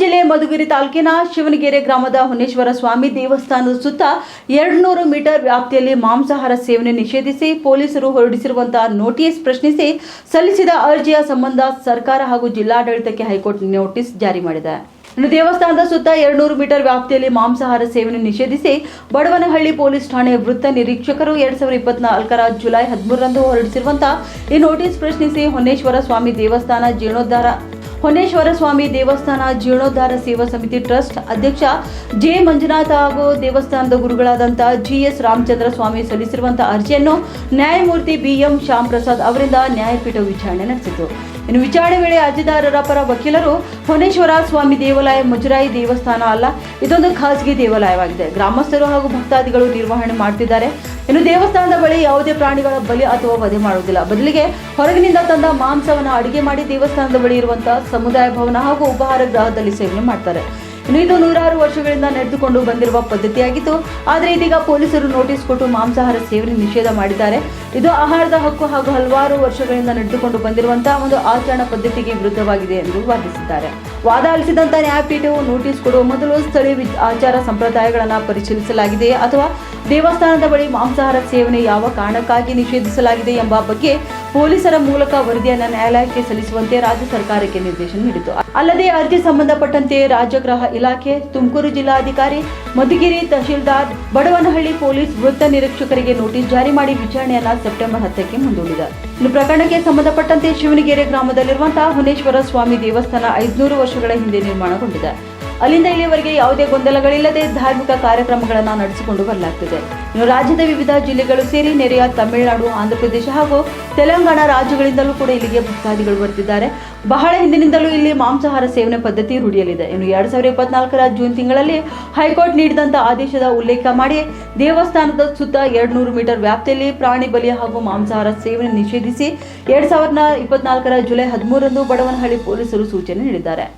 ಜಿಲ್ಲೆ ಮಧುಗಿರಿ ತಾಲೂಕಿನ ಶಿವನಗೆರೆ ಗ್ರಾಮದ ಹೊನ್ನೇಶ್ವರ ಸ್ವಾಮಿ ದೇವಸ್ಥಾನದ ಸುತ್ತ ಎರಡ್ನೂರು ಮೀಟರ್ ವ್ಯಾಪ್ತಿಯಲ್ಲಿ ಮಾಂಸಾಹಾರ ಸೇವನೆ ನಿಷೇಧಿಸಿ ಪೊಲೀಸರು ಹೊರಡಿಸಿರುವಂತಹ ನೋಟಿಸ್ ಪ್ರಶ್ನಿಸಿ ಸಲ್ಲಿಸಿದ ಅರ್ಜಿಯ ಸಂಬಂಧ ಸರ್ಕಾರ ಹಾಗೂ ಜಿಲ್ಲಾಡಳಿತಕ್ಕೆ ಹೈಕೋರ್ಟ್ ನೋಟಿಸ್ ಜಾರಿ ಮಾಡಿದೆ. ಇನ್ನು ದೇವಸ್ಥಾನದ ಸುತ್ತ ಎರಡ್ನೂರು ಮೀಟರ್ ವ್ಯಾಪ್ತಿಯಲ್ಲಿ ಮಾಂಸಾಹಾರ ಸೇವನೆ ನಿಷೇಧಿಸಿ ಬಡವನಹಳ್ಳಿ ಪೊಲೀಸ್ ಠಾಣೆಯ ವೃತ್ತ ನಿರೀಕ್ಷಕರು ಎರಡ್ ಸಾವಿರದ ಇಪ್ಪತ್ನಾಲ್ಕರ ಜುಲೈ ಹದಿಮೂರರಂದು ಹೊರಡಿಸಿರುವಂತಹ ಈ ನೋಟಿಸ್ ಪ್ರಶ್ನಿಸಿ ಹೊನ್ನೇಶ್ವರ ಸ್ವಾಮಿ ದೇವಸ್ಥಾನ ಜೀರ್ಣೋದ್ಧಾರ ಹೊನ್ನೇಶ್ವರ ಸ್ವಾಮಿ ದೇವಸ್ಥಾನ ಜೀರ್ಣೋದ್ಧಾರ ಸೇವಾ ಸಮಿತಿ ಟ್ರಸ್ಟ್ ಅಧ್ಯಕ್ಷ ಜೆ ಮಂಜುನಾಥ ಹಾಗೂ ದೇವಸ್ಥಾನದ ಗುರುಗಳಾದಂತಹ ಜಿ ಎಸ್ ರಾಮಚಂದ್ರ ಸ್ವಾಮಿ ಸಲ್ಲಿಸಿರುವಂತಹ ಅರ್ಜಿಯನ್ನು ನ್ಯಾಯಮೂರ್ತಿ ಬಿ ಎಂ ಶ್ಯಾಮ್ ಪ್ರಸಾದ್ ಅವರಿಂದ ನ್ಯಾಯಪೀಠ ವಿಚಾರಣೆ ನಡೆಸಿತು. ಇನ್ನು ವಿಚಾರಣೆ ವೇಳೆ ಅರ್ಜಿದಾರರ ಪರ ವಕೀಲರು ಹೊನೇಶ್ವರ ಸ್ವಾಮಿ ದೇವಾಲಯ ಮುಜರಾಯಿ ದೇವಸ್ಥಾನ ಅಲ್ಲ, ಇದೊಂದು ಖಾಸಗಿ ದೇವಾಲಯವಾಗಿದೆ. ಗ್ರಾಮಸ್ಥರು ಹಾಗೂ ಭಕ್ತಾದಿಗಳು ನಿರ್ವಹಣೆ ಮಾಡುತ್ತಿದ್ದಾರೆ ಇನ್ನು ದೇವಸ್ಥಾನದ ಬಳಿ ಯಾವುದೇ ಪ್ರಾಣಿಗಳ ಬಲಿ ಅಥವಾ ವಧೆ ಮಾಡುವುದಿಲ್ಲ. ಬದಲಿಗೆ ಹೊರಗಿನಿಂದ ತಂದ ಮಾಂಸವನ್ನು ಅಡುಗೆ ಮಾಡಿ ದೇವಸ್ಥಾನದ ಬಳಿ ಇರುವಂತಹ ಸಮುದಾಯ ಭವನ ಹಾಗೂ ಉಪಹಾರ ಗೃಹದಲ್ಲಿ ಸೇವನೆ ಮಾಡ್ತಾರೆ. ಇನ್ನು ಇದು ನೂರಾರು ವರ್ಷಗಳಿಂದ ನಡೆದುಕೊಂಡು ಬಂದಿರುವ ಪದ್ಧತಿಯಾಗಿತ್ತು. ಆದರೆ ಇದೀಗ ಪೊಲೀಸರು ನೋಟಿಸ್ ಕೊಟ್ಟು ಮಾಂಸಾಹಾರ ಸೇವನೆ ನಿಷೇಧ ಮಾಡಿದ್ದಾರೆ. ಇದು ಆಹಾರದ ಹಕ್ಕು ಹಾಗೂ ಹಲವಾರು ವರ್ಷಗಳಿಂದ ನಡೆದುಕೊಂಡು ಬಂದಿರುವಂತಹ ಒಂದು ಆಚರಣಾ ಪದ್ಧತಿಗೆ ವಿರುದ್ಧವಾಗಿದೆ ಎಂದು ವಾದಿಸಿದ್ದಾರೆ. ವಾದ ಆಲಿಸಿದಂತ ನ್ಯಾಯಪೀಠವು ನೋಟಿಸ್ ಕೊಡುವ ಮೊದಲು ಸ್ಥಳೀಯ ಆಚಾರ ಸಂಪ್ರದಾಯಗಳನ್ನು ಪರಿಶೀಲಿಸಲಾಗಿದೆಯೇ ಅಥವಾ ದೇವಸ್ಥಾನದ ಬಳಿ ಮಾಂಸಾಹಾರ ಸೇವನೆ ಯಾವ ಕಾರಣಕ್ಕಾಗಿ ನಿಷೇಧಿಸಲಾಗಿದೆ ಎಂಬ ಬಗ್ಗೆ ಪೊಲೀಸರ ಮೂಲಕ ವರದಿಯನ್ನು ನ್ಯಾಯಾಲಯಕ್ಕೆ ಸಲ್ಲಿಸುವಂತೆ ರಾಜ್ಯ ಸರ್ಕಾರಕ್ಕೆ ನಿರ್ದೇಶನ ನೀಡಿತು ಅಲ್ಲದೆ ಅರ್ಜಿ ಸಂಬಂಧಪಟ್ಟಂತೆ ರಾಜ್ಯಗೃಹ ಇಲಾಖೆ, ತುಮಕೂರು ಜಿಲ್ಲಾಧಿಕಾರಿ, ಮಧುಗಿರಿ ತಹಶೀಲ್ದಾರ್, ಬಡವನಹಳ್ಳಿ ಪೊಲೀಸ್ ವೃತ್ತ ನಿರೀಕ್ಷಕರಿಗೆ ನೋಟಿಸ್ ಜಾರಿ ಮಾಡಿ ವಿಚಾರಣೆಯನ್ನ ಸೆಪ್ಟೆಂಬರ್ ಹತ್ತಕ್ಕೆ ಮುಂದೂಡಿದೆ. ಇನ್ನು ಪ್ರಕರಣಕ್ಕೆ ಸಂಬಂಧಪಟ್ಟಂತೆ ಶಿವನಗೆರೆ ಗ್ರಾಮದಲ್ಲಿರುವಂತಹ ಹುನೇಶ್ವರ ಸ್ವಾಮಿ ದೇವಸ್ಥಾನ ಐದುನೂರು ವರ್ಷಗಳ ಹಿಂದೆ ನಿರ್ಮಾಣಗೊಂಡಿದೆ. ಅಲ್ಲಿಂದ ಇಲ್ಲಿಯವರೆಗೆ ಯಾವುದೇ ಗೊಂದಲಗಳಿಲ್ಲದೆ ಧಾರ್ಮಿಕ ಕಾರ್ಯಕ್ರಮಗಳನ್ನು ನಡೆಸಿಕೊಂಡು ಬರಲಾಗ್ತಿದೆ. ಇನ್ನು ರಾಜ್ಯದ ವಿವಿಧ ಜಿಲ್ಲೆಗಳು ಸೇರಿ ನೆರೆಯ ತಮಿಳುನಾಡು, ಆಂಧ್ರಪ್ರದೇಶ ಹಾಗೂ ತೆಲಂಗಾಣ ರಾಜ್ಯಗಳಿಂದಲೂ ಕೂಡ ಇಲ್ಲಿಗೆ ಭಕ್ತಾದಿಗಳು ಬರ್ತಿದ್ದಾರೆ ಬಹಳ ಹಿಂದಿನಿಂದಲೂ ಇಲ್ಲಿ ಮಾಂಸಾಹಾರ ಸೇವನೆ ಪದ್ಧತಿ ರೂಢಿಯಲ್ಲಿದೆ. ಇನ್ನು ಎರಡ್ ಸಾವಿರದ ಇಪ್ಪತ್ನಾಲ್ಕರ ಜೂನ್ ತಿಂಗಳಲ್ಲಿ ಹೈಕೋರ್ಟ್ ನೀಡಿದಂತ ಆದೇಶದ ಉಲ್ಲೇಖ ಮಾಡಿ ದೇವಸ್ಥಾನದ ಸುತ್ತ ಎರಡ್ನೂರು ಮೀಟರ್ ವ್ಯಾಪ್ತಿಯಲ್ಲಿ ಪ್ರಾಣಿ ಬಲಿ ಹಾಗೂ ಮಾಂಸಾಹಾರ ಸೇವನೆ ನಿಷೇಧಿಸಿ ಎರಡ್ ಸಾವಿರದ ಇಪ್ಪತ್ನಾಲ್ಕರ ಜುಲೈ ಹದಿಮೂರರಂದು ಬಡವನಹಳ್ಳಿ ಪೊಲೀಸರು ಸೂಚನೆ ನೀಡಿದ್ದಾರೆ.